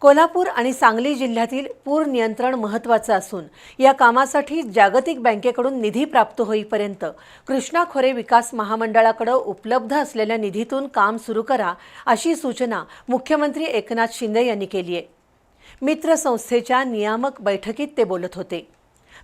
कोल्हापूर आणि सांगली जिल्ह्यातील पूर नियंत्रण महत्त्वाचं असून या कामासाठी जागतिक बँकेकडून निधी प्राप्त होईपर्यंत कृष्णा खोरे विकास महामंडळाकडे उपलब्ध असलेल्या निधीतून काम सुरू करा अशी सूचना मुख्यमंत्री एकनाथ शिंदे यांनी केली आहे. मित्र संस्थेच्या नियामक बैठकीत ते बोलत होते.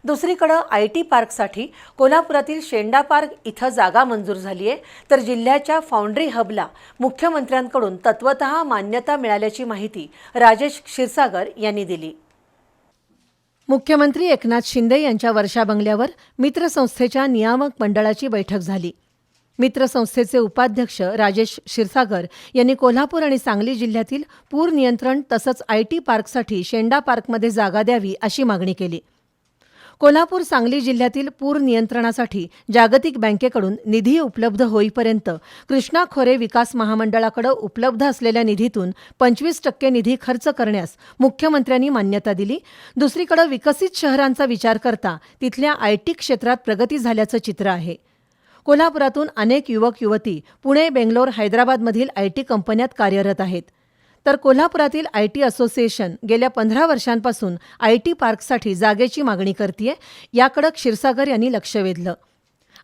दुसरीकडं आय टी पार्कसाठी कोल्हापुरातील शेंडा पार्क इथं जागा मंजूर झाली आहे तर जिल्ह्याच्या फाउंड्री हबला मुख्यमंत्र्यांकडून तत्वतः मान्यता मिळाल्याची माहिती राजेश क्षीरसागर यांनी दिली. मुख्यमंत्री एकनाथ शिंदे यांच्या वर्षा बंगल्यावर मित्रसंस्थेच्या नियामक मंडळाची बैठक झाली. मित्रसंस्थेचे उपाध्यक्ष राजेश क्षीरसागर यांनी कोल्हापूर आणि सांगली जिल्ह्यातील पूर नियंत्रण तसंच आय टी पार्कसाठी शेंडा पार्कमध्ये जागा द्यावी अशी मागणी केली. कोल्हापूर सांगली जिल्ह्यातील पूर नियंत्रणासाठी जागतिक बँकेकडून निधी उपलब्ध होईपर्यंत कृष्णा खोरे विकास महामंडळाकडे उपलब्ध असलेल्या निधीतून पंचवीस टक्के निधी खर्च करण्यास मुख्यमंत्र्यांनी मान्यता दिली. दुसरीकडे विकसित शहरांचा विचार करता तिथल्या आयटी क्षेत्रात प्रगती झाल्याचं चित्र आहे. कोल्हापुरातून अनेक युवक युवती पुणे बेंगलोर हैदराबादमधील आय टी कंपन्यात कार्यरत आहेत. तर कोल्हापुरातील आय टी असोसिएशन गेल्या पंधरा वर्षांपासून आय टी पार्कसाठी जागेची मागणी करतीये याकडं क्षीरसागर यांनी लक्ष वेधलं.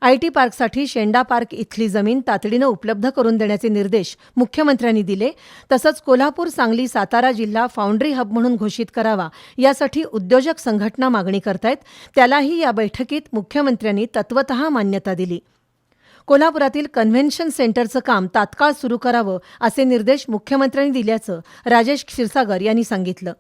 आय टी पार्कसाठी शेंडा पार्क इथली जमीन तातडीनं उपलब्ध करून देण्याचे निर्देश मुख्यमंत्र्यांनी दिले. तसंच कोल्हापूर सांगली सातारा जिल्हा फाउंड्री हब म्हणून घोषित करावा यासाठी उद्योजक संघटना मागणी करतायत. त्यालाही या बैठकीत मुख्यमंत्र्यांनी तत्वतः मान्यता दिली. कोल्हापुरातील कन्व्हेन्शन सेंटरचं काम तात्काळ सुरू करावं असे निर्देश मुख्यमंत्र्यांनी दिल्याचं राजेश क्षीरसागर यांनी सांगितलं.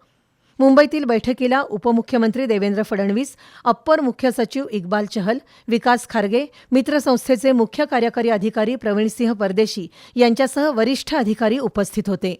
मुंबईतील बैठकीला उपमुख्यमंत्री देवेंद्र फडणवीस अप्पर मुख्य सचिव इक्बाल चहल विकास खारगे मित्रसंस्थेचे मुख्य कार्यकारी अधिकारी प्रवीणसिंह परदेशी यांच्यासह वरिष्ठ अधिकारी उपस्थित होते.